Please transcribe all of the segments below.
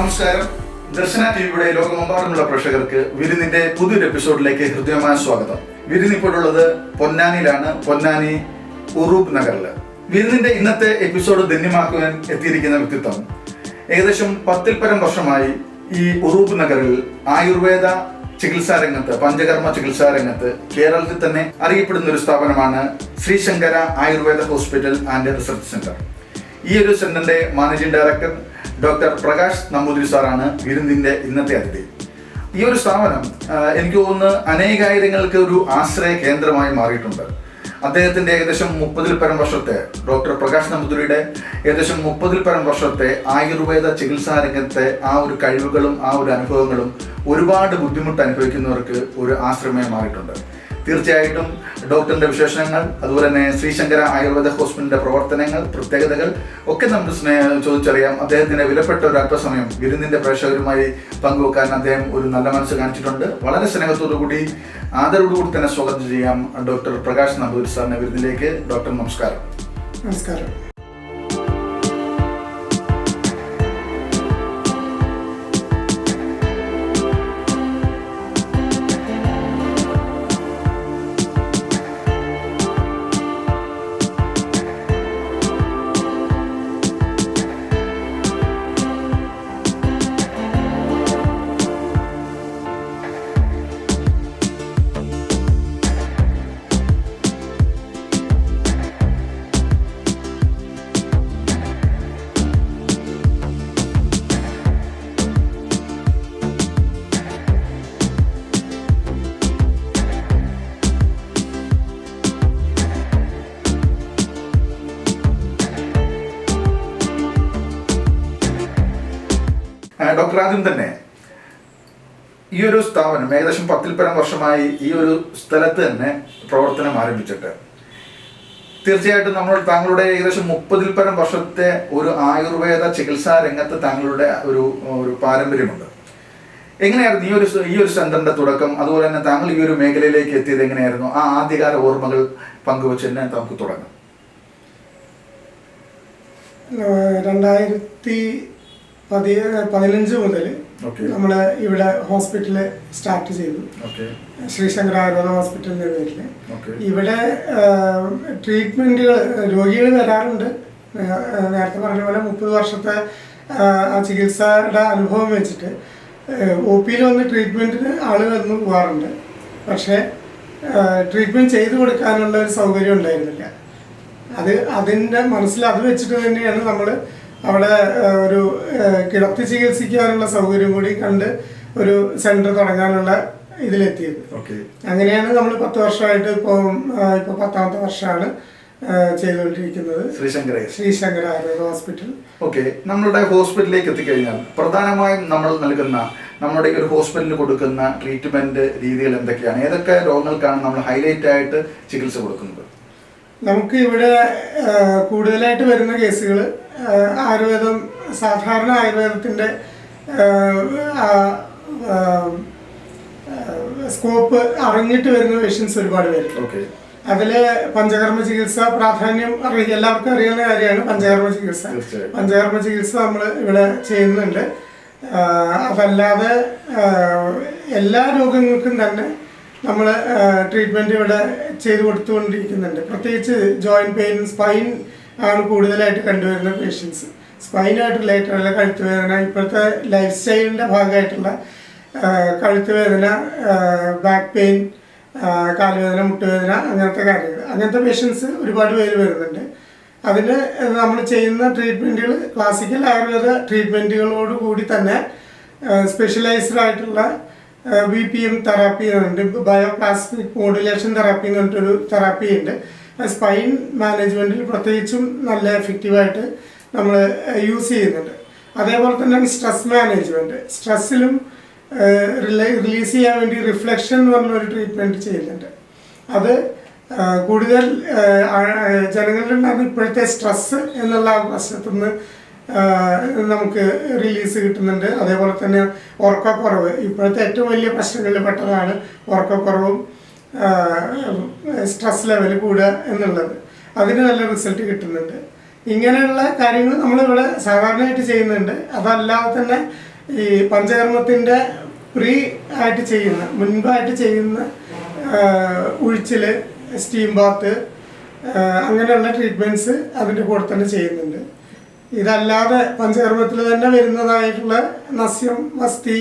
നമസ്കാരം. ദർശന ടിവിയുടെ ലോകമെമ്പാടുമുള്ള പ്രേക്ഷകർക്ക് വിരുന്നിന്റെ പുതിയൊരു എപ്പിസോഡിലേക്ക് ഹൃദ്യമായ സ്വാഗതം. വിരുന്ന് ഇപ്പോഴുള്ളത് പൊന്നാനിയിലാണ്. പൊന്നാനി ഉറൂബ് നഗറിൽ വിരുന്നിന്റെ ഇന്നത്തെ എപ്പിസോഡ് ധന്യമാക്കുവാൻ എത്തിയിരിക്കുന്ന വ്യക്തിത്വം. ഏകദേശം പത്തിൽ പരം വർഷമായി ഈ ഉറൂബ് നഗറിൽ ആയുർവേദ ചികിത്സാ രംഗത്ത് പഞ്ചകർമ്മ ചികിത്സാ രംഗത്ത് കേരളത്തിൽ തന്നെ അറിയപ്പെടുന്ന ഒരു സ്ഥാപനമാണ് Sreesankara Ayurveda hospital and research centre. ഈ ഒരു സെന്ററിന്റെ managing director doctor Prakash Namboothiri സാറാണ് വിരുന്നിന്റെ ഇന്നത്തെ അതിഥി. ഈ ഒരു സ്ഥാപനം എനിക്ക് തോന്നുന്നു അനേകായിരങ്ങൾക്ക് ഒരു ആശ്രയ കേന്ദ്രമായി മാറിയിട്ടുണ്ട്. അദ്ദേഹത്തിന്റെ ഏകദേശം മുപ്പതിൽ പരം വർഷത്തെ ഡോക്ടർ പ്രകാശ് നമ്പൂതിരിയുടെ ഏകദേശം മുപ്പതിൽ പരം വർഷത്തെ ആയുർവേദ ചികിത്സാ രംഗത്തെ ആ ഒരു കഴിവുകളും ആ ഒരു അനുഭവങ്ങളും ഒരുപാട് ബുദ്ധിമുട്ട് അനുഭവിക്കുന്നവർക്ക് ഒരു ആശ്രമമായി മാറിയിട്ടുണ്ട്. തീർച്ചയായിട്ടും ഡോക്ടറിന്റെ വിശേഷങ്ങൾ അതുപോലെ തന്നെ ശ്രീശങ്കര ആയുർവേദ ഹോസ്പിറ്റലിന്റെ പ്രവർത്തനങ്ങൾ പ്രത്യേകതകൾ ഒക്കെ നമുക്ക് സ്നേഹ ചോദിച്ചറിയാം. അദ്ദേഹത്തിന്റെ വിലപ്പെട്ട ഒരു അല്പസമയം വിരുന്നിന്റെ പ്രേക്ഷകരുമായി പങ്കുവെക്കാൻ അദ്ദേഹം ഒരു നല്ല മനസ്സ് കാണിച്ചിട്ടുണ്ട്. വളരെ സ്നേഹത്തോടു കൂടി ആദരവോടുകൂടി തന്നെ സ്വാഗതം ചെയ്യാം ഡോക്ടർ പ്രകാശ് നമ്പൂരി സാറിന്റെ വിരുന്നിലേക്ക്. ഡോക്ടർ നമസ്കാരം. നമസ്കാരം. ആദ്യം തന്നെ ഈ ഒരു സ്ഥാപനം ഏകദേശം പത്തിൽ പരം വർഷമായി ഈ ഒരു സ്ഥലത്ത് തന്നെ പ്രവർത്തനം ആരംഭിച്ചിട്ട്. തീർച്ചയായിട്ടും നമ്മൾ താങ്കളുടെ ഏകദേശം മുപ്പതിൽ പരം വർഷത്തെ ഒരു ആയുർവേദ ചികിത്സാ രംഗത്ത് താങ്കളുടെ ഒരു ഒരു പാരമ്പര്യമുണ്ട്. എങ്ങനെയായിരുന്നു ഈ ഒരു ഈ ഒരു സെന്ററിന്റെ തുടക്കം? അതുപോലെ തന്നെ താങ്കൾ ഈ ഒരു മേഖലയിലേക്ക് എത്തിയത് എങ്ങനെയായിരുന്നു? ആ ആദ്യകാല ഓർമ്മകൾ പങ്കുവെച്ച് തന്നെ നമുക്ക് തുടങ്ങാം. രണ്ടായിരത്തി പതി പതിനഞ്ച് മുതൽ നമ്മൾ ഇവിടെ ഹോസ്പിറ്റൽ സ്റ്റാർട്ട് ചെയ്തു. ശ്രീ ശ്രീശങ്കര ഹോസ്പിറ്റലിന്റെ പേരിൽ ഇവിടെ ട്രീറ്റ്മെന്റുകൾ രോഗികൾ വരാറുണ്ട്. നേരത്തെ പറഞ്ഞ പോലെ മുപ്പത് വർഷത്തെ ആ ചികിത്സയുടെ അനുഭവം വെച്ചിട്ട് ഒ പിയിൽ വന്ന് ട്രീറ്റ്മെന്റിന് ആളുകൾ വന്ന് പോകാറുണ്ട് പക്ഷേ ട്രീറ്റ്മെന്റ് ചെയ്തു കൊടുക്കാനുള്ള ഒരു സൗകര്യം ഉണ്ടായിരുന്നില്ല. അത് അതിന്റെ മനസ്സിൽ അത് വെച്ചിട്ട് തന്നെയാണ് നമ്മൾ അവിടെ ഒരു കിടത്തി ചികിത്സിക്കാനുള്ള സൗകര്യം കൂടി കണ്ട് ഒരു സെന്റർ തുടങ്ങാനുള്ള ഇതിലെത്തിയത്. ഓക്കെ. അങ്ങനെയാണ് നമ്മൾ പത്ത് വർഷമായിട്ട് ഇപ്പോൾ ഇപ്പോൾ പത്താമത്തെ വർഷമാണ് ചെയ്തുകൊണ്ടിരിക്കുന്നത്. ശ്രീശങ്കര ശ്രീശങ്കര ആയുർവേദ ഹോസ്പിറ്റൽ. ഓക്കെ. നമ്മളുടെ ഹോസ്പിറ്റലിലേക്ക് എത്തിക്കഴിഞ്ഞാൽ പ്രധാനമായും നമ്മൾ നൽകുന്ന നമ്മുടെ ഈ ഒരു ഹോസ്പിറ്റലിൽ കൊടുക്കുന്ന ട്രീറ്റ്മെന്റ് രീതികൾ എന്തൊക്കെയാണ്? ഏതൊക്കെ രോഗങ്ങൾക്കാണ് നമ്മൾ ഹൈലൈറ്റ് ആയിട്ട് ചികിത്സ കൊടുക്കുന്നത്? നമുക്ക് ഇവിടെ കൂടുതലായിട്ട് വരുന്ന കേസുകൾ ആയുർവേദം സാധാരണ ആയുർവേദത്തിന്റെ സ്കോപ്പ് അറിഞ്ഞിട്ട് വരുന്ന പേഷ്യൻസ് ഒരുപാട് പേരുണ്ട് ഓക്കെ. അതിൽ പഞ്ചകർമ്മ ചികിത്സ പ്രാധാന്യം അറിയ എല്ലാവർക്കും അറിയാവുന്ന കാര്യമാണ് പഞ്ചകർമ്മ ചികിത്സ. പഞ്ചകർമ്മ ചികിത്സ നമ്മൾ ഇവിടെ ചെയ്യുന്നുണ്ട്. അതല്ലാതെ എല്ലാ രോഗങ്ങൾക്കും തന്നെ നമ്മൾ ട്രീറ്റ്മെന്റ് ഇവിടെ ചെയ്ത് കൊടുത്തുകൊണ്ടിരിക്കുന്നുണ്ട്. പ്രത്യേകിച്ച് ജോയിന്റ് പെയിൻ സ്പൈൻ ആണ് കൂടുതലായിട്ട് കണ്ടുവരുന്ന പേഷ്യൻസ് സ്പൈനായിട്ട് റിലേറ്റഡ് ഉള്ള കഴുത്ത് വേദന ഇപ്പോഴത്തെ ലൈഫ് സ്റ്റൈലിന്റെ ഭാഗമായിട്ടുള്ള കഴുത്ത് വേദന ബാക്ക് പെയിൻ കാലുവേദന മുട്ടുവേദന അങ്ങനത്തെ കാര്യങ്ങൾ. അങ്ങനത്തെ പേഷ്യൻസ് ഒരുപാട് പേര് വരുന്നുണ്ട്. അതിന് നമ്മൾ ചെയ്യുന്ന ട്രീറ്റ്മെന്റുകൾ ക്ലാസിക്കൽ ആയുർവേദ ട്രീറ്റ്മെന്റുകളോട് കൂടി തന്നെ സ്പെഷ്യലൈസ്ഡ് ആയിട്ടുള്ള ബി പി എം തെറാപ്പി എന്നുണ്ട് ബയോപ്ലാസ്മിക് മോഡുലേഷൻ തെറാപ്പി എന്ന് പറഞ്ഞിട്ടൊരു തെറാപ്പി ഉണ്ട്. സ്പൈൻ മാനേജ്മെന്റിൽ പ്രത്യേകിച്ചും നല്ല എഫക്റ്റീവായിട്ട് നമ്മൾ യൂസ് ചെയ്യുന്നുണ്ട്. അതേപോലെ തന്നെ സ്ട്രെസ് മാനേജ്മെന്റ് സ്ട്രെസ്സിലും റിലീസ് ചെയ്യാൻ വേണ്ടി റിഫ്ലക്ഷൻ എന്ന് പറഞ്ഞൊരു ട്രീറ്റ്മെന്റ് ചെയ്യുന്നുണ്ട്. അത് കൂടുതൽ ജനങ്ങളിലുണ്ടാകുന്ന ഇപ്പോഴത്തെ സ്ട്രെസ് എന്നുള്ള പ്രശ്നത്തിൽ നിന്ന് നമുക്ക് റിലീസ് കിട്ടുന്നുണ്ട്. അതേപോലെ തന്നെ ഉറക്കക്കുറവ്. ഇപ്പോഴത്തെ ഏറ്റവും വലിയ പ്രശ്നങ്ങളിൽ പെട്ടതാണ് ഉറക്കക്കുറവും സ്ട്രെസ് ലെവൽ കൂടുക എന്നുള്ളത്. അതിന് നല്ല റിസൾട്ട് കിട്ടുന്നുണ്ട്. ഇങ്ങനെയുള്ള കാര്യങ്ങൾ നമ്മളിവിടെ സാധാരണയായിട്ട് ചെയ്യുന്നുണ്ട്. അതല്ലാതെ തന്നെ ഈ പഞ്ചകർമ്മത്തിന്റെ പ്രീ ആയിട്ട് ചെയ്യുന്ന മുൻപായിട്ട് ചെയ്യുന്ന ഉഴിച്ചിൽ സ്റ്റീം ബാത്ത് അങ്ങനെയുള്ള ട്രീറ്റ്മെന്റ്സ് അതിന്റെ കൂടെ തന്നെ ചെയ്യുന്നുണ്ട്. ഇതല്ലാതെ പഞ്ചകർമ്മത്തിൽ തന്നെ വരുന്നതായിട്ടുള്ള നസ്യം മസ്തി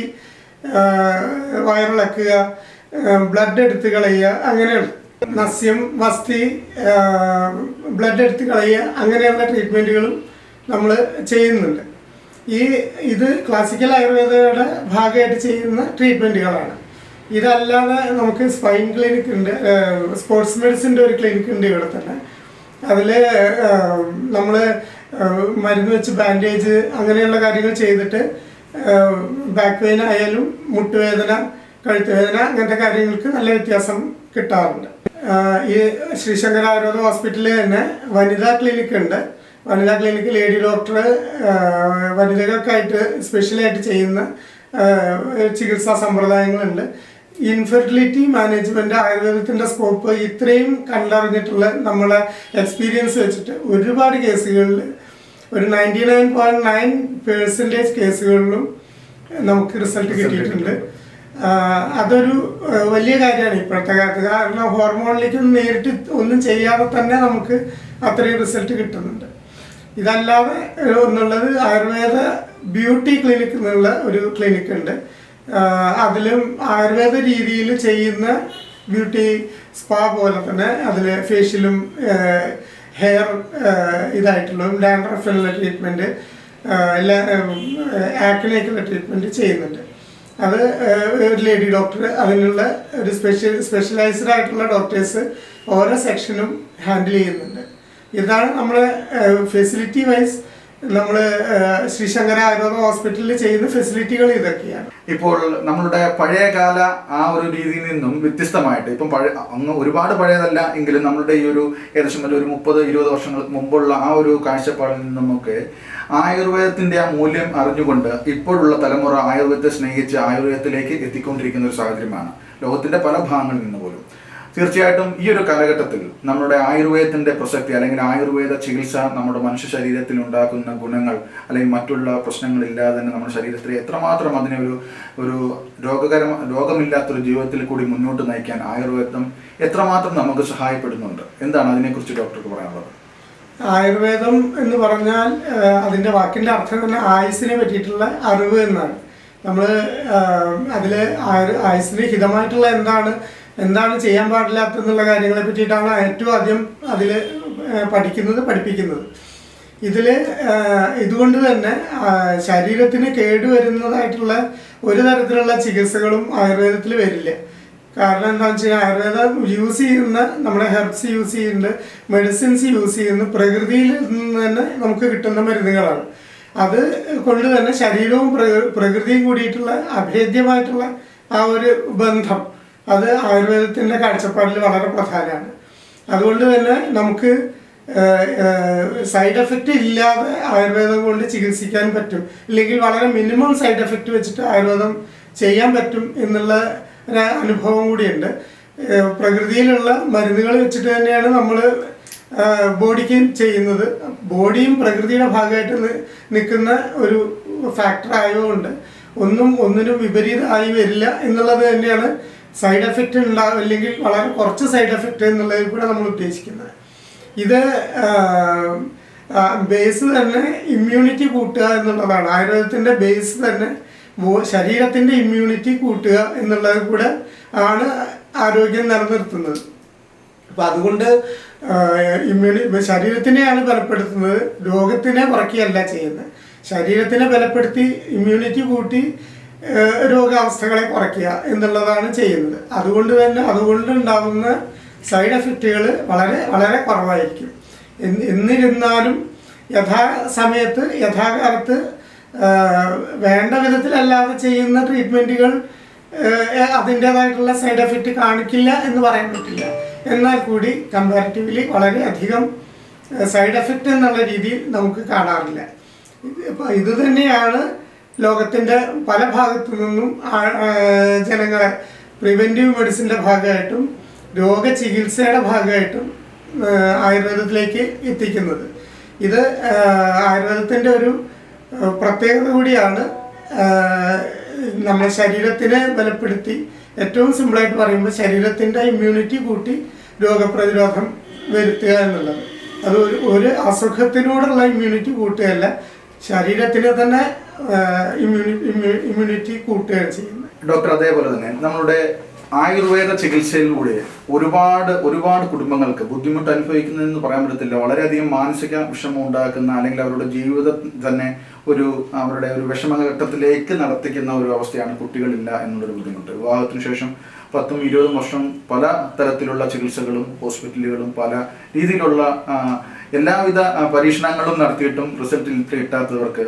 വയറിളക്കുക ബ്ലഡ് എടുത്ത് കളയുക അങ്ങനെയുള്ള നസ്യം മസ്തി ബ്ലഡ് എടുത്ത് കളയുക അങ്ങനെയുള്ള ട്രീറ്റ്മെന്റുകളും നമ്മൾ ചെയ്യുന്നുണ്ട്. ഈ ഇത് ക്ലാസിക്കൽ ആയുർവേദയുടെ ഭാഗമായിട്ട് ചെയ്യുന്ന ട്രീറ്റ്മെന്റുകളാണ് ഇതല്ലാതെ നമുക്ക് സ്പൈൻ ക്ലിനിക് ഉണ്ട് സ്പോർട്സ് മെഡിസിന്റെ ഒരു ക്ലിനിക് ഉണ്ട് ഇവിടെ തന്നെ. അതിൽ നമ്മൾ മരുന്ന് വെച്ച് ബാൻഡേജ് അങ്ങനെയുള്ള കാര്യങ്ങൾ ചെയ്തിട്ട് ബാക്ക് പെയിൻ ആയാലും മുട്ടുവേദന കഴുത്ത് വേദന അങ്ങനത്തെ കാര്യങ്ങൾക്ക് നല്ല വ്യത്യാസം കിട്ടാറുണ്ട്. ഈ ശ്രീശങ്കര ആയുർവേദ ഹോസ്പിറ്റലിൽ തന്നെ വനിതാ ക്ലിനിക് ഉണ്ട്. വനിതാ ക്ലിനിക്ക് ലേഡി ഡോക്ടർ വനിതകൾക്കായിട്ട് സ്പെഷ്യലായിട്ട് ചെയ്യുന്ന ചികിത്സാ സമ്പ്രദായങ്ങളുണ്ട്. ഇൻഫെർട്ടിലിറ്റി മാനേജ്മെന്റ് ആയുർവേദത്തിന്റെ സ്കോപ്പ് ഇത്രയും കണ്ടറിഞ്ഞിട്ടുള്ള നമ്മളെ എക്സ്പീരിയൻസ് വെച്ചിട്ട് ഒരുപാട് കേസുകളിൽ ഒരു ninety nine point nine percentage കേസുകളിലും നമുക്ക് റിസൾട്ട് കിട്ടിയിട്ടുണ്ട്. അതൊരു വലിയ കാര്യമാണ് ഇപ്പോഴത്തെ കാലത്ത്. കാരണം ഹോർമോണിലേക്കൊന്നും നേരിട്ട് ഒന്നും ചെയ്യാതെ തന്നെ നമുക്ക് അത്രയും റിസൾട്ട് കിട്ടുന്നുണ്ട്. ഇതല്ലാതെ ഒന്നുള്ളത് ആയുർവേദ ബ്യൂട്ടി ക്ലിനിക് എന്നുള്ള ഒരു ക്ലിനിക് ഉണ്ട് അതിലും ആയുർവേദ രീതിയിൽ ചെയ്യുന്ന ബ്യൂട്ടി സ്പാ പോലെ തന്നെ അതിൽ ഫേഷ്യലും ഹെയർ ഇതായിട്ടുള്ളതും ഡാൻഡ്രഫിലുള്ള ട്രീറ്റ്മെന്റ് എല്ലാ ആക്നേക്കുള്ള ട്രീറ്റ്മെന്റ് ചെയ്യുന്നുണ്ട്. അത് ഒരു ലേഡി ഡോക്ടർ അതിനുള്ള ഒരു സ്പെഷ്യൽ സ്പെഷ്യലൈസ്ഡ് ആയിട്ടുള്ള ഡോക്ടേഴ്സ് ഓരോ സെക്ഷനും ഹാൻഡിൽ ചെയ്യുന്നുണ്ട്. ഇതാണ് നമ്മൾ ഫെസിലിറ്റി വൈസ് നമ്മൾ ശ്രീശങ്കര ആയുർവേദ ഹോസ്പിറ്റലിൽ ചെയ്യുന്ന ഫെസിലിറ്റികൾ ഇതൊക്കെയാണ്. ഇപ്പോൾ നമ്മളുടെ പഴയകാല ആ ഒരു രീതിയിൽ നിന്നും വ്യത്യസ്തമായിട്ട് ഇപ്പം പഴയ അങ്ങ് ഒരുപാട് പഴയതല്ല എങ്കിലും നമ്മളുടെ ഈ ഒരു ഏകദേശം ഒരു മുപ്പത് ഇരുപത് വർഷങ്ങൾക്ക് മുമ്പുള്ള ആ ഒരു കാഴ്ചപ്പാടിൽ നിന്നുമൊക്കെ ആയുർവേദത്തിന്റെ ആ മൂല്യം അറിഞ്ഞുകൊണ്ട് ഇപ്പോഴുള്ള തലമുറ ആയുർവേദത്തെ സ്നേഹിച്ച് ആയുർവേദത്തിലേക്ക് എത്തിക്കൊണ്ടിരിക്കുന്ന ഒരു സാഹചര്യമാണ്. ലോകത്തിന്റെ പല ഭാഗങ്ങളിൽ നിന്ന് പോലും. തീർച്ചയായിട്ടും ഈ ഒരു കാലഘട്ടത്തിൽ നമ്മുടെ ആയുർവേദത്തിന്റെ പ്രസക്തി അല്ലെങ്കിൽ ആയുർവേദ ചികിത്സ നമ്മുടെ മനുഷ്യ ശരീരത്തിൽ ഉണ്ടാക്കുന്ന ഗുണങ്ങൾ അല്ലെങ്കിൽ മറ്റുള്ള പ്രശ്നങ്ങൾ ഇല്ലാതെ തന്നെ നമ്മുടെ ശരീരത്തിൽ എത്രമാത്രം അതിനെ ഒരു ഒരു രോഗകരം രോഗമില്ലാത്തൊരു ജീവിതത്തിൽ കൂടി മുന്നോട്ട് നയിക്കാൻ ആയുർവേദം എത്രമാത്രം നമുക്ക് സഹായപ്പെടുന്നുണ്ട്? എന്താണ് അതിനെക്കുറിച്ച് ഡോക്ടർക്ക് പറയാനുള്ളത്? ആയുർവേദം എന്ന് പറഞ്ഞാൽ അതിന്റെ വാക്കിന്റെ അർത്ഥം തന്നെ ആയുസിനെ പറ്റിയിട്ടുള്ള അറിവ് എന്നാണ്. നമ്മൾ അതിൽ ആയുസിന് ഹിതമായിട്ടുള്ള എന്താണ്? എന്താണ് ചെയ്യാൻ പാടില്ലാത്ത എന്നുള്ള കാര്യങ്ങളെ പറ്റിയിട്ടാണ് ഏറ്റവും ആദ്യം അതിൽ പഠിക്കുന്നത് പഠിപ്പിക്കുന്നത്. ഇതിൽ ഇതുകൊണ്ട് തന്നെ ശരീരത്തിന് കേടുവരുന്നതായിട്ടുള്ള ഒരു തരത്തിലുള്ള ചികിത്സകളും ആയുർവേദത്തിൽ വരില്ല. കാരണം എന്താണെന്ന് വെച്ച് കഴിഞ്ഞാൽ ആയുർവേദം യൂസ് ചെയ്യുന്ന നമ്മുടെ ഹെർബ്സ് യൂസ് ചെയ്യുന്നുണ്ട് മെഡിസിൻസ് യൂസ് ചെയ്യുന്ന പ്രകൃതിയിൽ നിന്ന് തന്നെ നമുക്ക് കിട്ടുന്ന മരുന്നുകളാണ്. അത് കൊണ്ട് തന്നെ ശരീരവും പ്രകൃ- പ്രകൃതിയും കൂടിയിട്ടുള്ള അഭേദ്യമായിട്ടുള്ള ആ ഒരു ബന്ധം അത് ആയുർവേദത്തിന്റെ കാഴ്ചപ്പാടിൽ വളരെ പ്രധാനമാണ്. അതുകൊണ്ട് തന്നെ നമുക്ക് സൈഡ് എഫക്റ്റ് ഇല്ലാതെ ആയുർവേദം കൊണ്ട് ചികിത്സിക്കാൻ പറ്റും. അല്ലെങ്കിൽ വളരെ മിനിമം സൈഡ് എഫക്റ്റ് വെച്ചിട്ട് ആയുർവേദം ചെയ്യാൻ പറ്റും എന്നുള്ള ഒരു അനുഭവം കൂടിയുണ്ട്. പ്രകൃതിയിലുള്ള മരുന്നുകൾ വെച്ചിട്ട് തന്നെയാണ് നമ്മൾ ബോഡിക്ക് ചെയ്യുന്നത്. ബോഡിയും പ്രകൃതിയുടെ ഭാഗമായിട്ട് നിൽക്കുന്ന ഒരു ഫാക്ടർ ആയതുകൊണ്ട് ഒന്നും ഒന്നിനും വിപരീതമായി വരില്ല എന്നുള്ളത് തന്നെയാണ് സൈഡ് എഫക്റ്റ് ഉണ്ടാകും അല്ലെങ്കിൽ വളരെ കുറച്ച് സൈഡ് എഫക്റ്റ് എന്നുള്ളതിൽ കൂടെ നമ്മൾ ഉദ്ദേശിക്കുന്നത്. ഇത് ബേസ് തന്നെ ഇമ്മ്യൂണിറ്റി കൂട്ടുക എന്നുള്ളതാണ്. ആയുർവേദത്തിന്റെ ബേസ് തന്നെ ശരീരത്തിന്റെ ഇമ്മ്യൂണിറ്റി കൂട്ടുക എന്നുള്ളത് കൂടെ ആണ് ആരോഗ്യം നിലനിർത്തുന്നത്. അപ്പം അതുകൊണ്ട് ഇമ്മ്യൂണി ശരീരത്തിനെയാണ് ബലപ്പെടുത്തുന്നത്. രോഗത്തിനെ കുറയ്ക്കുകയല്ല ചെയ്യുന്നത്. ശരീരത്തിനെ ബലപ്പെടുത്തി ഇമ്മ്യൂണിറ്റി കൂട്ടി രോഗാവസ്ഥകളെ കുറയ്ക്കുക എന്നുള്ളതാണ് ചെയ്യുന്നത്. അതുകൊണ്ട് തന്നെ അതുകൊണ്ട് ഉണ്ടാകുന്ന സൈഡ് എഫക്റ്റുകൾ വളരെ വളരെ കുറവായിരിക്കും. എന്ന് എന്നിരുന്നാലും യഥാസമയത്ത് യഥാകാലത്ത് വേണ്ട വിധത്തിലല്ലാതെ ചെയ്യുന്ന ട്രീറ്റ്മെന്റുകൾ അതിന്റേതായിട്ടുള്ള സൈഡ് എഫക്റ്റ് കാണിക്കില്ല എന്ന് പറയാൻ പറ്റില്ല. എന്നാൽ കൂടി കമ്പാരിറ്റീവ്ലി വളരെയധികം സൈഡ് എഫക്റ്റ് എന്നുള്ള രീതിയിൽ നമുക്ക് കാണാറില്ല. ഇത് തന്നെയാണ് ലോകത്തിന്റെ പല ഭാഗത്തു നിന്നും ജനങ്ങളെ പ്രിവെന്റീവ് മെഡിസിന്റെ ഭാഗമായിട്ടും രോഗചികിത്സയുടെ ഭാഗമായിട്ടും ആയുർവേദത്തിലേക്ക് എത്തിക്കുന്നത്. ഇത് ആയുർവേദത്തിന്റെ ഒരു പ്രത്യേകത കൂടിയാണ് നമ്മുടെ ശരീരത്തിനെ ബലപ്പെടുത്തി ഏറ്റവും സിമ്പിളായിട്ട് പറയുമ്പോൾ ശരീരത്തിന്റെ ഇമ്മ്യൂണിറ്റി കൂട്ടി രോഗപ്രതിരോധം വരുത്തുക എന്നുള്ളത്. അത് ഒരു ഒരു അസുഖത്തിനോടുള്ള ഇമ്മ്യൂണിറ്റി കൂട്ടുകയല്ല ശരീരത്തിനെ തന്നെ ഇമ്മ്യൂണിറ്റി കൂട്ടുകയാണ് ചെയ്യുന്നത്. ഡോക്ടർ അതേപോലെ തന്നെ നമ്മുടെ ആയുർവേദ ചികിത്സയിലൂടെ ഒരുപാട് ഒരുപാട് കുടുംബങ്ങൾക്ക് ബുദ്ധിമുട്ട് അനുഭവിക്കുന്നതെന്ന് പറയാൻ പറ്റത്തില്ല. വളരെയധികം മാനസിക വിഷമം ഉണ്ടാക്കുന്ന അല്ലെങ്കിൽ അവരുടെ ജീവിതം തന്നെ ഒരു അവരുടെ ഒരു വിഷമഘട്ടത്തിലേക്ക് നടത്തിക്കുന്ന ഒരു അവസ്ഥയാണ് കുട്ടികളില്ല എന്നുള്ളൊരു ബുദ്ധിമുട്ട്. വിവാഹത്തിന് ശേഷം പത്തും ഇരുപതും വർഷം പല തരത്തിലുള്ള ചികിത്സകളും ഹോസ്പിറ്റലുകളും പല രീതിയിലുള്ള എല്ലാവിധ പരീക്ഷണങ്ങളും നടത്തിയിട്ടും റിസൾട്ട് കിട്ടാത്തവർക്ക്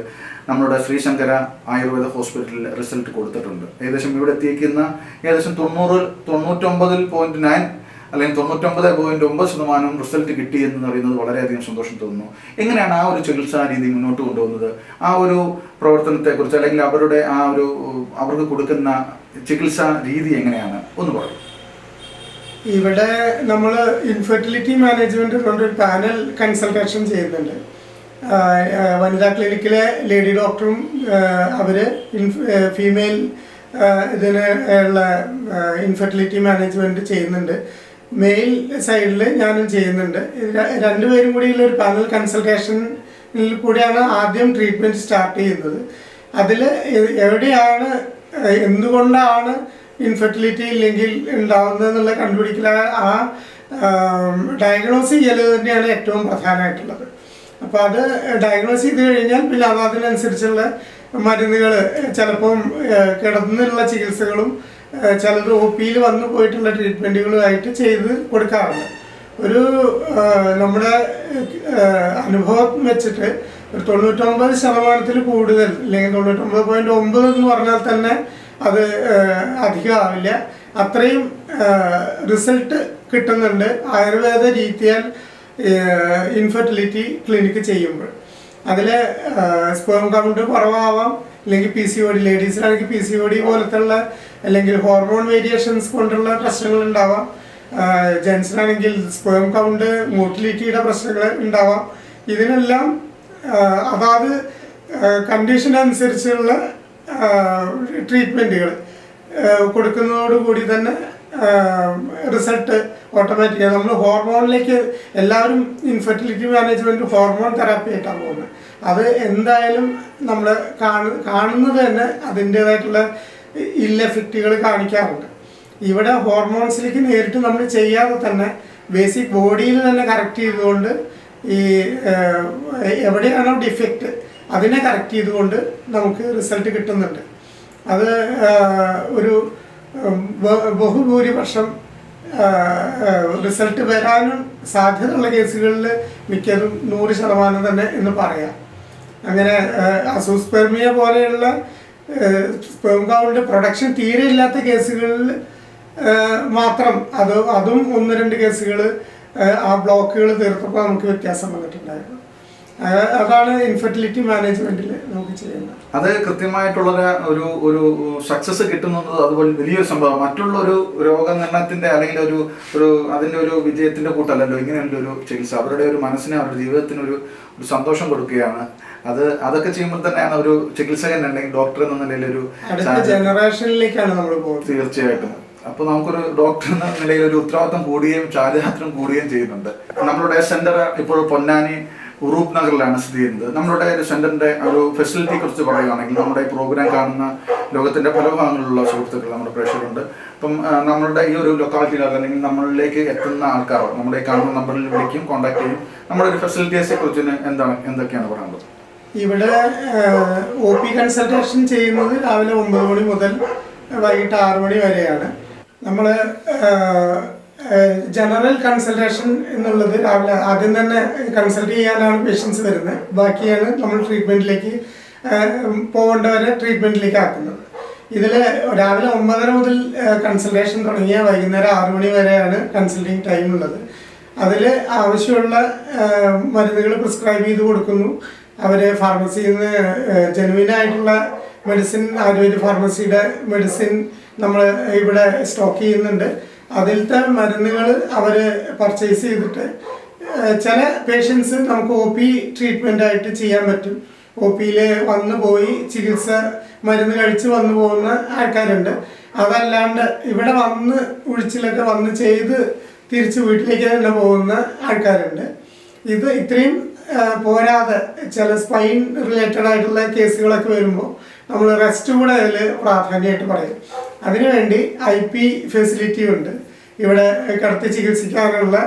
നമ്മുടെ ശ്രീശങ്കര ആയുർവേദ ഹോസ്പിറ്റലിൽ റിസൾട്ട് കൊടുത്തിട്ടുണ്ട്. ഏകദേശം ഇവിടെ എത്തിയിരിക്കുന്ന ഏകദേശം തൊണ്ണൂറ് തൊണ്ണൂറ്റൊമ്പതിൽ പോയിന്റ് നയൻ അല്ലെങ്കിൽ തൊണ്ണൂറ്റൊമ്പത് പോയിന്റ് ഒമ്പത് ശതമാനം റിസൾട്ട് കിട്ടി എന്ന് പറയുന്നത് വളരെയധികം സന്തോഷം തോന്നുന്നു. എങ്ങനെയാണ് ആ ഒരു ചികിത്സാ രീതി മുന്നോട്ട് കൊണ്ടുപോകുന്നത്? ആ ഒരു പ്രവർത്തനത്തെക്കുറിച്ച് അല്ലെങ്കിൽ അവരുടെ ആ ഒരു അവർക്ക് കൊടുക്കുന്ന ചികിത്സാ രീതി എങ്ങനെയാണ്? ഒന്ന് പറയും. ഇവിടെ നമ്മൾ ഇൻഫെർട്ടിലിറ്റി മാനേജ്മെന്റ് പാനൽ കൺസൾട്ടേഷൻ ചെയ്യുന്നുണ്ട്. വനിതാ ക്ലിനിക്കിലെ ലേഡി ഡോക്ടറും അവർ ഫീമെയിൽ ഇതിന് ഉള്ള ഇൻഫെർട്ടിലിറ്റി മാനേജ്മെന്റ് ചെയ്യുന്നുണ്ട്. മെയിൽ സൈഡിൽ ഞാനും ചെയ്യുന്നുണ്ട്. രണ്ടുപേരും കൂടിയുള്ള ഒരു പാനൽ കൺസൾട്ടേഷനിൽ കൂടിയാണ് ആദ്യം ട്രീറ്റ്മെന്റ് സ്റ്റാർട്ട് ചെയ്യുന്നത്. അതിൽ എവിടെയാണ് എന്തുകൊണ്ടാണ് ഇൻഫെർട്ടിലിറ്റി ഇല്ലെങ്കിൽ ഉണ്ടാവുന്നത് എന്നുള്ള കണ്ടുപിടിക്കൽ ആ ഡയഗ്നോസ് ചെയ്യൽ തന്നെയാണ് ഏറ്റവും പ്രധാനമായിട്ടുള്ളത്. അപ്പോൾ അത് ഡയഗ്നോസ് ചെയ്ത് കഴിഞ്ഞാൽ പിന്നെ അത് അതിനനുസരിച്ചുള്ള മരുന്നുകൾ ചിലപ്പം കിടന്നുള്ള ചികിത്സകളും ചിലർ ഒ പിയിൽ വന്നു പോയിട്ടുള്ള ട്രീറ്റ്മെന്റുകളുമായിട്ട് ചെയ്ത് കൊടുക്കാറുണ്ട്. ഒരു നമ്മുടെ അനുഭവം വെച്ചിട്ട് ഒരു തൊണ്ണൂറ്റൊമ്പത് ശതമാനത്തിൽ കൂടുതൽ അല്ലെങ്കിൽ തൊണ്ണൂറ്റൊമ്പത് പോയിന്റ് ഒമ്പത് എന്ന് പറഞ്ഞാൽ തന്നെ അത് അധികമാവില്ല. അത്രയും റിസൾട്ട് കിട്ടുന്നുണ്ട്. ആയുർവേദ രീതിയാൽ ഇൻഫെർട്ടിലിറ്റി ക്ലിനിക്ക് ചെയ്യുമ്പോൾ. അതിൽ സ്പേം കൗണ്ട് കുറവാവാം അല്ലെങ്കിൽ പി സി ഒ ഡി ലേഡീസിലാണെങ്കിൽ പി സി ഒ ഡി പോലത്തുള്ള അല്ലെങ്കിൽ ഹോർമോൺ വേരിയേഷൻസ് കൊണ്ടുള്ള പ്രശ്നങ്ങൾ ഉണ്ടാവാം ജെൻസിനാണെങ്കിൽ സ്പേം കൗണ്ട് മോട്ടിലിറ്റിയുടെ പ്രശ്നങ്ങൾ ഉണ്ടാവാം. ഇതിനെല്ലാം അതാത് കണ്ടീഷൻ അനുസരിച്ചുള്ള ട്രീറ്റ്മെന്റുകൾ കൊടുക്കുന്നതോടുകൂടി തന്നെ റിസൾട്ട് ഓട്ടോമാറ്റിക്കായി നമ്മൾ ഹോർമോണിലേക്ക് എല്ലാവരും ഇൻഫെർട്ടിലിറ്റി മാനേജ്മെന്റ് ഹോർമോൺ തെറാപ്പി ആയിട്ടാണ് പോകുന്നത്. അത് എന്തായാലും നമ്മൾ കാണ കാണുന്നത് തന്നെ അതിന്റേതായിട്ടുള്ള ഇല്ലെഫക്റ്റുകൾ കാണിക്കാറുണ്ട്. ഇവിടെ ഹോർമോൺസിലേക്ക് നേരിട്ട് നമ്മൾ ചെയ്യാതെ തന്നെ ബേസിക് ബോഡിയിൽ തന്നെ കറക്റ്റ് ചെയ്തുകൊണ്ട് ഈ എവിടെയാണോ ഡിഫക്റ്റ് അതിനെ കറക്റ്റ് ചെയ്തുകൊണ്ട് നമുക്ക് റിസൾട്ട് കിട്ടുന്നുണ്ട്. അത് ഒരു ബഹുഭൂരിപക്ഷം റിസൾട്ട് വരാനും സാധ്യതയുള്ള കേസുകളിൽ മിക്കതും നൂറ് ശതമാനം തന്നെ എന്ന് പറയാം. അങ്ങനെ അസൂസ്പെർമിയ പോലെയുള്ള സ്പെർം കൗണ്ട് പ്രൊഡക്ഷൻ തീരെ ഇല്ലാത്ത കേസുകളിൽ മാത്രം അത് അതും ഒന്ന് രണ്ട് കേസുകൾ ആ ബ്ലോക്കുകൾ തീർത്തപ്പോൾ നമുക്ക് വ്യത്യാസം വന്നിട്ടുണ്ടായിരുന്നു. അതാണ് ഇൻഫെർട്ടിലിറ്റി മാനേജ്മെന്റിൽ നമുക്ക് ചെയ്യുന്നത്. അത് കൃത്യമായിട്ടുള്ള ഒരു ഒരു സക്സസ് കിട്ടുന്നത് അതുപോലെ വലിയൊരു സംഭവം മറ്റുള്ള ഒരു രോഗനിർണയത്തിന്റെ അല്ലെങ്കിൽ ഒരു ഒരു അതിന്റെ ഒരു വിജയത്തിന്റെ കൂട്ടല്ലല്ലോ ഇങ്ങനെയുള്ള ഒരു ചികിത്സ. അവരുടെ ഒരു മനസ്സിന് അവരുടെ ജീവിതത്തിന് ഒരു ഒരു സന്തോഷം കൊടുക്കുകയാണ്. അത് അതൊക്കെ ചെയ്യുമ്പോൾ തന്നെയാണ് ഒരു ചികിത്സകൻ അല്ലെങ്കിൽ ഡോക്ടർ എന്ന നിലയിൽ ഒരു ജനറേഷനിലേക്കാണ് നമ്മൾ പോകുന്നത്. തീർച്ചയായിട്ടും. അപ്പൊ നമുക്കൊരു ഡോക്ടർ എന്ന നിലയിൽ ഒരു ഉത്തരവാദിത്തം കൂടുകയും ചാരിതാർത്ഥ്യം കൂടുകയും ചെയ്യുന്നുണ്ട്. നമ്മളുടെ സെന്റർ ഇപ്പോൾ പൊന്നാനി ഉറൂപ്പ് നഗറിലാണ് സ്ഥിതി ചെയ്യുന്നത്. നമ്മളുടെ ഒരു സെന്ററിന്റെ ഒരു ഫെസിലിറ്റിയെ കുറിച്ച് പറയുകയാണെങ്കിൽ നമ്മുടെ പ്രോഗ്രാം കാണുന്ന ലോകത്തിന്റെ പല ഭാഗങ്ങളിലുള്ള സുഹൃത്തുക്കൾ നമ്മുടെ പ്രേക്ഷകരുണ്ട്. അപ്പം നമ്മളുടെ ഈ ഒരു ലൊക്കാലിറ്റിയിൽ അല്ലെങ്കിൽ നമ്മളിലേക്ക് എത്തുന്ന ആൾക്കാർ നമ്മുടെ കാണുന്ന നമ്പറിൽ വിളിക്കും കോൺടാക്ട് ചെയ്യും. നമ്മുടെ ഒരു ഫെസിലിറ്റീസിനെ കുറിച്ച് എന്താണ് എന്തൊക്കെയാണ് പറയുന്നത് ഇവിടെ ഒ പി കൺസൾട്ടേഷൻ ചെയ്യുന്നത് രാവിലെ ഒമ്പത് മണി മുതൽ വൈകിട്ട് ആറ് മണി വരെയാണ്. നമ്മൾ ജനറൽ കൺസൾട്ടേഷൻ എന്നുള്ളത് രാവിലെ ആദ്യം തന്നെ കൺസൾട്ട് ചെയ്യാനാണ് പേഷ്യൻസ് വരുന്നത്. ബാക്കിയാണ് നമ്മൾ ട്രീറ്റ്മെന്റിലേക്ക് പോകേണ്ടവരെ ട്രീറ്റ്മെന്റിലേക്ക് ആക്കുന്നത്. ഇതിൽ രാവിലെ ഒമ്പതര മുതൽ കൺസൾട്ടേഷൻ തുടങ്ങിയ വൈകുന്നേരം ആറ് മണി വരെയാണ് കൺസൾട്ടിങ് ടൈം ഉള്ളത്. അതിൽ ആവശ്യമുള്ള മരുന്നുകൾ പ്രിസ്ക്രൈബ് ചെയ്ത് കൊടുക്കുന്നു. അവർ ഫാർമസിയിൽ നിന്ന് ജെനുവിനായിട്ടുള്ള മെഡിസിൻ ആയുർവേദ ഫാർമസിയുടെ മെഡിസിൻ നമ്മൾ ഇവിടെ സ്റ്റോക്ക് ചെയ്യുന്നുണ്ട്. അതിലത്തെ മരുന്നുകൾ അവർ പർച്ചേസ് ചെയ്തിട്ട് ചില പേഷ്യൻസ് നമുക്ക് ഒ പി ട്രീറ്റ്മെന്റ് ആയിട്ട് ചെയ്യാൻ പറ്റും. ഒ പിയിൽ വന്നു പോയി ചികിത്സ മരുന്ന് കഴിച്ച് വന്നു പോകുന്ന ആൾക്കാരുണ്ട്. അതല്ലാണ്ട് ഇവിടെ വന്ന് ഒഴിച്ചിലൊക്കെ വന്ന് ചെയ്ത് തിരിച്ച് വീട്ടിലേക്ക് തന്നെ പോകുന്ന ആൾക്കാരുണ്ട്. ഇത് ഇത്രയും പോരാതെ ചില സ്പൈൻ റിലേറ്റഡ് ആയിട്ടുള്ള കേസുകളൊക്കെ വരുമ്പോൾ നമ്മൾ റെസ്റ്റ് കൂടെ അതിൽ പ്രാധാന്യമായിട്ട് പറയും. അതിനുവേണ്ടി ഐ പി ഫെസിലിറ്റി ഉണ്ട്. ഇവിടെ കിടത്തി ചികിത്സിക്കാനുള്ള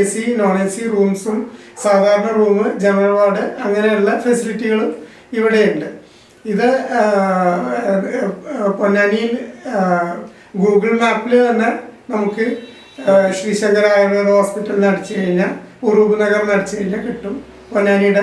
A C non A C റൂംസും സാധാരണ റൂം ജനറൽ വാർഡ് അങ്ങനെയുള്ള ഫെസിലിറ്റികളും ഇവിടെയുണ്ട്. ഇത് പൊന്നാനിയിൽ ഗൂഗിൾ മാപ്പിൽ തന്നെ നമുക്ക് ശ്രീശങ്കർ ആയുർവേദ ഹോസ്പിറ്റലിൽ അടിച്ചു കഴിഞ്ഞാൽ ഉറൂബ് നഗർ അടിച്ചു കഴിഞ്ഞാൽ കിട്ടും. പൊന്നാനിയുടെ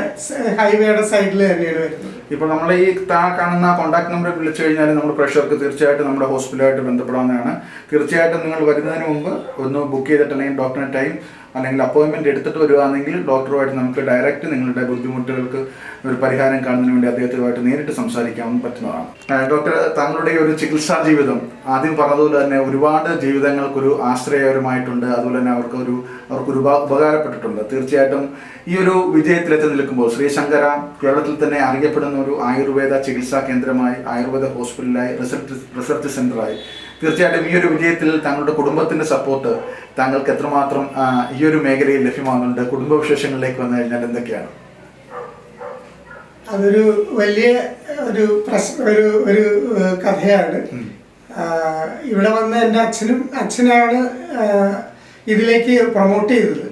ഹൈവേയുടെ സൈഡിൽ തന്നെയാണ് വരുന്നത്. ഇപ്പോൾ നമ്മൾ ഈ താ കാണുന്ന കോൺടാക്ട് നമ്പർ വിളിച്ചു കഴിഞ്ഞാൽ നമ്മൾ പ്രഷർക്ക് തീർച്ചയായിട്ടും നമ്മുടെ ഹോസ്പിറ്റലുമായിട്ട് ബന്ധപ്പെടാവുന്നതാണ്. തീർച്ചയായിട്ടും നിങ്ങൾ വരുന്നതിന് മുമ്പ് ഒന്ന് ബുക്ക് ചെയ്തിട്ട് അല്ലെങ്കിൽ ഡോക്ടറിന് ടൈം അല്ലെങ്കിൽ അപ്പോയിൻമെന്റ് എടുത്തിട്ട് വരുവാണെങ്കിൽ ഡോക്ടറുമായിട്ട് നമുക്ക് ഡയറക്റ്റ് നിങ്ങളുടെ ബുദ്ധിമുട്ടുകൾക്ക് ഒരു പരിഹാരം കാണുന്നതിന് വേണ്ടി അദ്ദേഹത്തുമായിട്ട് നേരിട്ട് സംസാരിക്കാൻ പറ്റുന്നതാണ്. ഡോക്ടർ താങ്കളുടെ ഒരു ചികിത്സാ ജീവിതം ആദ്യം പറഞ്ഞതുപോലെ തന്നെ ഒരുപാട് ജീവിതങ്ങൾക്കൊരു ആശ്രയകരമായിട്ടുണ്ട്. അതുപോലെ തന്നെ അവർക്ക് ഒരു അവർക്ക് ഒരു ഉപ- ഉപകാരപ്പെട്ടിട്ടുണ്ട്. തീർച്ചയായിട്ടും ഈ ഒരു വിജയത്തിലെത്തി നിൽക്കുമ്പോൾ ശ്രീശങ്കര കേരളത്തിൽ തന്നെ അറിയപ്പെടുന്ന ഒരു ആയുർവേദ ചികിത്സാ കേന്ദ്രമായി ആയുർവേദ ഹോസ്പിറ്റലായി റിസർച്ച് റിസർച്ച് സെന്ററായി. തീർച്ചയായിട്ടും ഈ ഒരു വിജയത്തിൽ താങ്കളുടെ കുടുംബത്തിന്റെ സപ്പോർട്ട് താങ്കൾക്ക് എത്രമാത്രം ഈ ഒരു മേഖലയിൽ ലഭ്യമാകുന്നുണ്ട്? കുടുംബവിശേഷങ്ങളിലേക്ക് വന്നു കഴിഞ്ഞാൽ എന്തൊക്കെയാണ്? അതൊരു വലിയ ഒരു പ്രശ്ന ഒരു ഒരു കഥയാണ്. ഇവിടെ വന്ന എന്റെ അച്ഛനും അച്ഛനാണ് ഇതിലേക്ക് പ്രൊമോട്ട് ചെയ്തത്.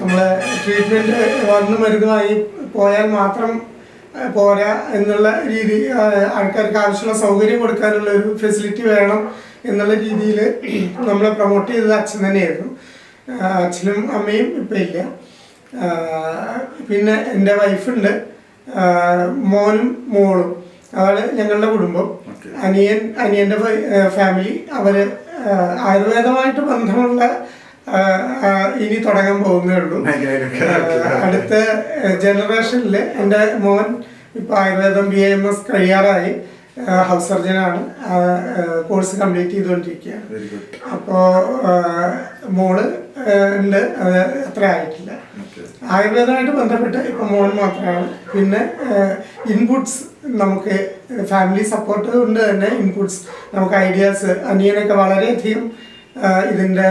നമ്മളെ ട്രീറ്റ്മെന്റ് വന്ന് മരുന്നുമായി പോയാൽ മാത്രം പോരാ എന്നുള്ള രീതി ആൾക്കാർക്ക് ആവശ്യമുള്ള സൗകര്യം കൊടുക്കാനുള്ള ഒരു ഫെസിലിറ്റി വേണം എന്നുള്ള രീതിയിൽ നമ്മളെ പ്രൊമോട്ട് ചെയ്തത് അച്ഛൻ തന്നെയായിരുന്നു. അച്ഛനും അമ്മയും ഇപ്പം ഇല്ല. പിന്നെ എന്റെ വൈഫുണ്ട്. മോനും മോളും. അതാണ് ഞങ്ങളുടെ കുടുംബം. അനിയൻ അനിയന്റെ ഫാമിലി അവർ ആയുർവേദമായിട്ട് ബന്ധമുള്ള ഇനി തുടങ്ങാൻ പോകുന്നേ ഉള്ളൂ. അടുത്ത ജനറേഷനിൽ എന്റെ മോൻ ഇപ്പോൾ ആയുർവേദം ബി എം എസ് കഴിയാറായി. ഹൗസ് സർജനാണ്. കോഴ്സ് കംപ്ലീറ്റ് ചെയ്തുകൊണ്ടിരിക്കുകയാണ്. അപ്പോ അപ്പോൾ മോൾ ഉണ്ട്. അത് അത്ര ആയിട്ടില്ല. ആയുർവേദമായിട്ട് ബന്ധപ്പെട്ട് ഇപ്പൊ മോൾ മാത്രമാണ്. പിന്നെ ഇൻപുട്സ് നമുക്ക് ഫാമിലി സപ്പോർട്ട് കൊണ്ട് തന്നെ. ഇൻപുട്സ് നമുക്ക് ഐഡിയാസ് അനിയനൊക്കെ വളരെയധികം ഇതിന്റെ ഇതിന്റെ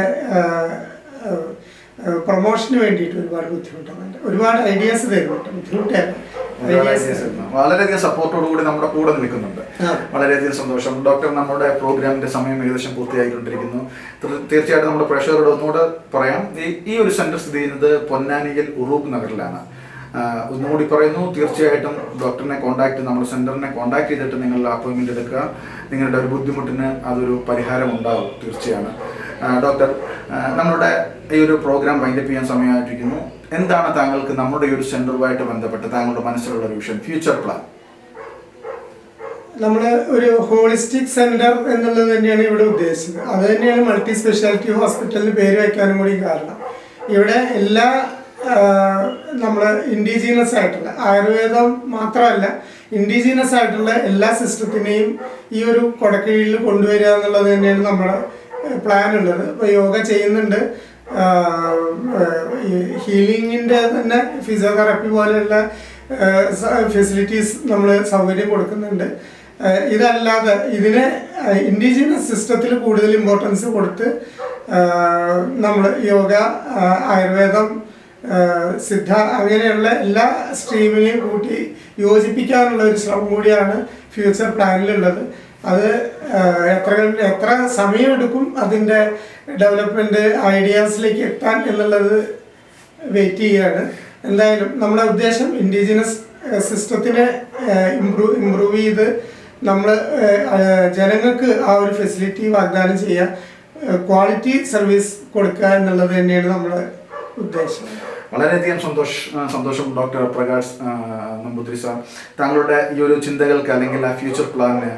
പ്രൊമോഷന് വേണ്ടിയിട്ട് ഒരുപാട് ബുദ്ധിമുട്ടുന്നുണ്ട് ഒരുപാട് ഐഡിയാസ് തരുന്നുണ്ട്. ബുദ്ധിമുട്ടല്ല വളരെയധികം സപ്പോർട്ടോട് കൂടി നമ്മുടെ കൂടെ നിൽക്കുന്നുണ്ട്. വളരെയധികം സന്തോഷം. ഡോക്ടർ നമ്മുടെ പ്രോഗ്രാമിന്റെ സമയം ഏകദേശം പൂർത്തിയായിക്കൊണ്ടിരിക്കുന്നു. തീർ- തീർച്ചയായിട്ടും നമ്മുടെ പ്രേക്ഷകരോട് ഒന്നുകൂടെ പറയാം. ഈ ഒരു സെന്റർ സ്ഥിതി ചെയ്യുന്നത് പൊന്നാനിയിൽ ഉറൂബ് നഗറിലാണ്. ഒന്നുകൂടി പറയുന്നു. തീർച്ചയായിട്ടും ഡോക്ടറിനെ കോൺടാക്ട് നമ്മുടെ സെന്ററിനെ കോൺടാക്ട് ചെയ്തിട്ട് നിങ്ങൾ അപ്പോയിന്റ്മെന്റ് എടുക്കുക. നിങ്ങളുടെ ഒരു ബുദ്ധിമുട്ടിന് അതൊരു പരിഹാരം ഉണ്ടാവും തീർച്ചയാണ്. ഡോക്ടർ നമ്മുടെ ഈ ഒരു പ്രോഗ്രാം വൈൻഡപ്പ് ചെയ്യാൻ സമയമായിട്ടിരിക്കുന്നു എന്താണ് താങ്കൾക്ക് നമ്മുടെ ഈ ഒരു സെന്ററുമായിട്ട് ബന്ധപ്പെട്ട് താങ്കളുടെ മനസ്സിലുള്ള വിഷൻ ഫ്യൂച്ചർ പ്ലാൻ നമ്മൾ ഒരു ഹോളിസ്റ്റിക് സെന്റർ എന്നുള്ളത് തന്നെയാണ് ഇവിടെ ഉദ്ദേശിച്ചത്. അത് തന്നെയാണ് മൾട്ടി സ്പെഷ്യാലിറ്റി ഹോസ്പിറ്റലിന് പേര് വയ്ക്കാനും കൂടി കാരണം. ഇവിടെ എല്ലാ നമ്മൾ ഇൻഡിജീനസ് ആയിട്ടുള്ള ആയുർവേദം മാത്രമല്ല ഇൻഡിജീനസ് ആയിട്ടുള്ള എല്ലാ സിസ്റ്റത്തിനെയും ഈ ഒരു കൊടക്കീഴിൽ കൊണ്ടുവരിക എന്നുള്ളത് തന്നെയാണ് നമ്മുടെ പ്ലാൻ ഉള്ളത് ഇപ്പോൾ യോഗ ചെയ്യുന്നുണ്ട്. ഹീലിങ്ങിന്റെ തന്നെ ഫിസിയോതെറാപ്പി പോലെയുള്ള ഫെസിലിറ്റീസ് നമ്മൾ സൗകര്യം കൊടുക്കുന്നുണ്ട്. ഇതല്ലാതെ ഇതിനെ ഇൻഡിജിനസ് സിസ്റ്റത്തിൽ കൂടുതൽ ഇമ്പോർട്ടൻസ് കൊടുത്ത് നമ്മൾ യോഗ ആയുർവേദം സിദ്ധ അങ്ങനെയുള്ള എല്ലാ സ്ട്രീമിനെയും കൂട്ടി യോജിപ്പിക്കാനുള്ള ഒരു ശ്രമം കൂടിയാണ് ഫ്യൂച്ചർ പ്ലാനിലുള്ളത് അത് എത്ര എത്ര സമയമെടുക്കും അതിന്റെ ഡെവലപ്മെന്റ് ഐഡിയാസിലേക്ക് എത്താൻ എന്നുള്ളത് വെയിറ്റ് ചെയ്യുകയാണ്. എന്തായാലും നമ്മുടെ ഉദ്ദേശം ഇൻഡിജിനസ് സിസ്റ്റത്തിനെ ഇമ്പ്രൂവ് ഇമ്പ്രൂവ് ചെയ്ത് നമ്മൾ ജനങ്ങൾക്ക് ആ ഒരു ഫെസിലിറ്റി വാഗ്ദാനം ചെയ്യുക ക്വാളിറ്റി സർവീസ് കൊടുക്കുക എന്നുള്ളത് തന്നെയാണ് നമ്മുടെ ഉദ്ദേശം. വളരെയധികം സന്തോഷ സന്തോഷം ഡോക്ടർ പ്രകാശ് നമ്പൂതിരി സാർ. താങ്കളുടെ ഈ ഒരു ചിന്തകൾക്ക് അല്ലെങ്കിൽ ആ ഫ്യൂച്ചർ പ്ലാനിന്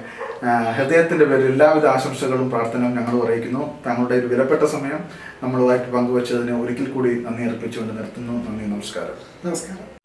ആ, ഹൃദയത്തിന്റെ പേരിൽ എല്ലാവിധ ആശംസകളും പ്രാർത്ഥനയും ഞങ്ങൾ അറിയിക്കുന്നു. താങ്കളുടെ ഒരു വിലപ്പെട്ട സമയം നമ്മളുമായിട്ട് പങ്കുവച്ചതിന് ഒരിക്കൽ കൂടി നന്ദി അർപ്പിച്ചുകൊണ്ട് നിർത്തുന്നു. നന്ദി നമസ്കാരം. നമസ്കാരം.